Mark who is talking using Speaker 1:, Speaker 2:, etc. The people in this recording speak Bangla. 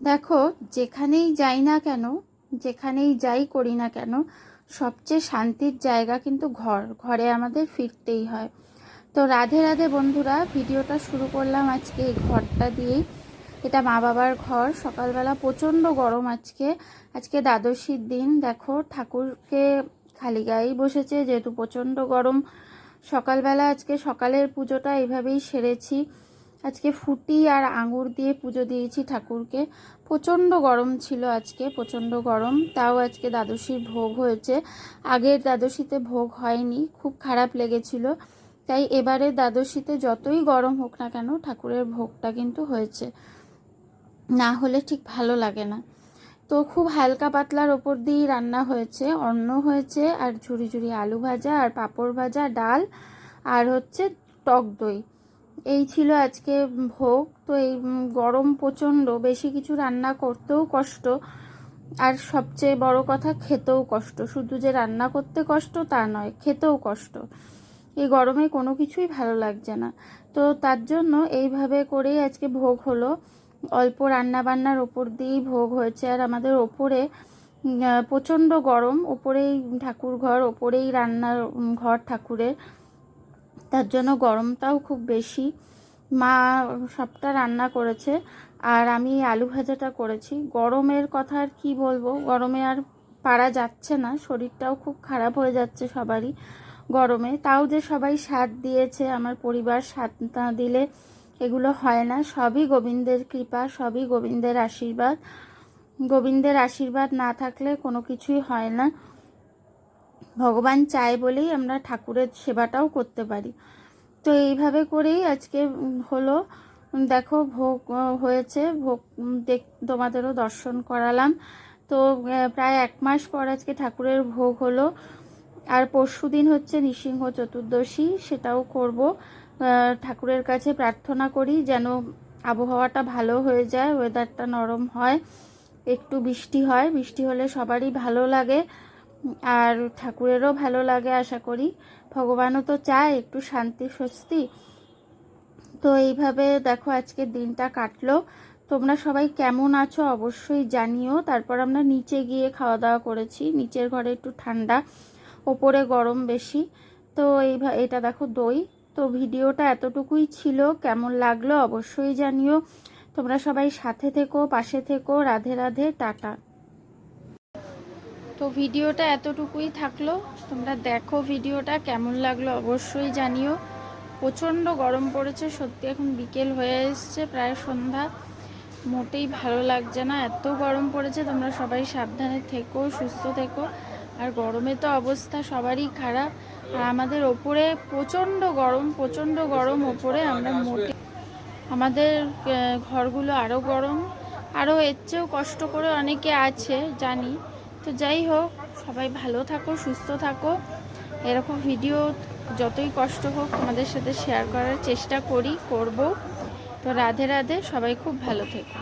Speaker 1: দেখো, যেখানেই যাই না কেন, যেখানেই যাই করি না কেন, সবচেয়ে শান্তির জায়গা কিন্তু ঘর। ঘরে আমাদের ফিরতেই হয়। তো রাধে রাধে বন্ধুরা, ভিডিওটা শুরু করলাম আজকে এই ঘরটা দিয়েই। এটা মা বাবার ঘর, সকালবেলা প্রচণ্ড গরম আজকে। আজকে দ্বাদশীর দিন, দেখো, ঠাকুরকে খালি গায়েই বসেছে, যেহেতু প্রচণ্ড গরম। সকালবেলা আজকে সকালের পুজোটা এইভাবেই সেরেছি। আজকে ফুটি আর আঙুর দিয়ে পুজো দিয়েছি ঠাকুরকে। প্রচণ্ড গরম ছিল আজকে, প্রচণ্ড গরম। তাও আজকে দ্বাদশীর ভোগ হয়েছে। আগের দ্বাদশীতে ভোগ হয়নি, খুব খারাপ লেগেছিল। তাই এবারে দ্বাদশীতে যতই গরম হোক না কেন ঠাকুরের ভোগটা কিন্তু হয়েছে। না হলে ঠিক ভালো লাগে না। তো খুব হালকা পাতলার ওপর দিয়েই রান্না হয়েছে। অন্ন হয়েছে, আর ঝুড়ি ঝুড়ি আলু ভাজা, আর পাঁপড় ভাজা, ডাল, আর হচ্ছে টক দই। এই ছিল আজকে ভোগ। তো এই গরম প্রচণ্ড, বেশি কিছু রান্না করতেও কষ্ট। আর সবচেয়ে বড় কথা, খেতেও কষ্ট। শুধু যে রান্না করতে কষ্ট, তা নয়, খেতেও কষ্ট। এই গরমে কোনো কিছুই ভালো লাগছে না। তো তার জন্য এইভাবে করেই আজকে ভোগ হলো। অল্প রান্না বান্নার ওপর দিয়েই ভোগ হয়েছে। আর আমাদের ওপরে প্রচণ্ড গরম। ওপরেই ঠাকুর ঘর ওপরেই রান্নার ঘর ঠাকুরের। তার জন্য গরমটাও খুব বেশি। মা সবটা রান্না করেছে আর আমি আলু ভাজাটা করেছি। গরমের কথা আর কী বলব? গরমে আর পারা যাচ্ছে না, শরীরটাও খুব খারাপ হয়ে যাচ্ছে সবারই গরমে। তাও যে সবাই সাথ দিয়েছে, আমার পরিবার সাথ না দিলে এগুলো হয় না। সবই গোবিন্দের কৃপা, সবই গোবিন্দের আশীর্বাদ। গোবিন্দের আশীর্বাদ না থাকলে কোনো কিছুই হয় না। ভগবান চায় বলেই আমরা ঠাকুরের সেবাটাও করতে পারি। তো এইভাবে করেই আজকে হলো। দেখো ভোগ হয়েছে। ভোগ দেখ, তোমাদেরও দর্শন করালাম। তো প্রায় এক মাস পর আজকে ঠাকুরের ভোগ হলো। আর পরশু দিন হচ্ছে নৃসিংহ চতুর্দশী, সেটাও করব। ঠাকুরের কাছে প্রার্থনা করি যেন আবহাওয়াটা ভালো হয়ে যায় ওয়েদারটা নরম হয়। একটু বৃষ্টি হয়, বৃষ্টি হলে সবারই ভালো লাগে। আর ঠাকুরেরও ভালো লাগে আশা করি। ভগবানও তো চায় একটু শান্তি, স্বস্তি। তো এইভাবে দেখো আজকে দিনটা কাটলো। তোমরা সবাই কেমন আছো অবশ্যই জানিও। তারপর আমরা নিচে গিয়ে খাওয়া দাওয়া করেছি। নিচের ঘরে একটু ঠান্ডা, ওপরে গরম বেশি। তো এই এটা দেখো দই। তো ভিডিওটা এতটুকুই ছিল। কেমন লাগল অবশ্যই জানিও। তোমরা সবাই সাথে থেকো, পাশে থেকো। রাধে রাধে, টাটা। তো ভিডিওটা এতটুকুই থাকল। তোমরা দেখো ভিডিওটা, কেমন লাগল অবশ্যই জানিও। প্রচণ্ড গরম পড়েছে, সত্যি এখন বিকেল হয়ে এসছে, প্রায় সন্ধ্যা। মোটেই ভালো লাগছে না, এত গরম পড়েছে, তোমরা সবাই সাবধানে থেকো, সুস্থ থেকো। আর গরমে তো অবস্থা সবারই খারাপ। আর আমাদের ওপরে প্রচণ্ড গরম প্রচণ্ড গরম ওপরে আমরা মোটে আমাদের ঘরগুলো আরও গরম। আরও এর চেয়েও কষ্ট করে অনেকে আছে, জানি। তো যাই হোক, সবাই ভালো থাকো, সুস্থ থাকো। এরকম ভিডিও যতই কষ্ট হোক তোমাদের সাথে শেয়ার করার চেষ্টা করি, করব। তো রাধে রাধে, সবাই খুব ভালো থেকো।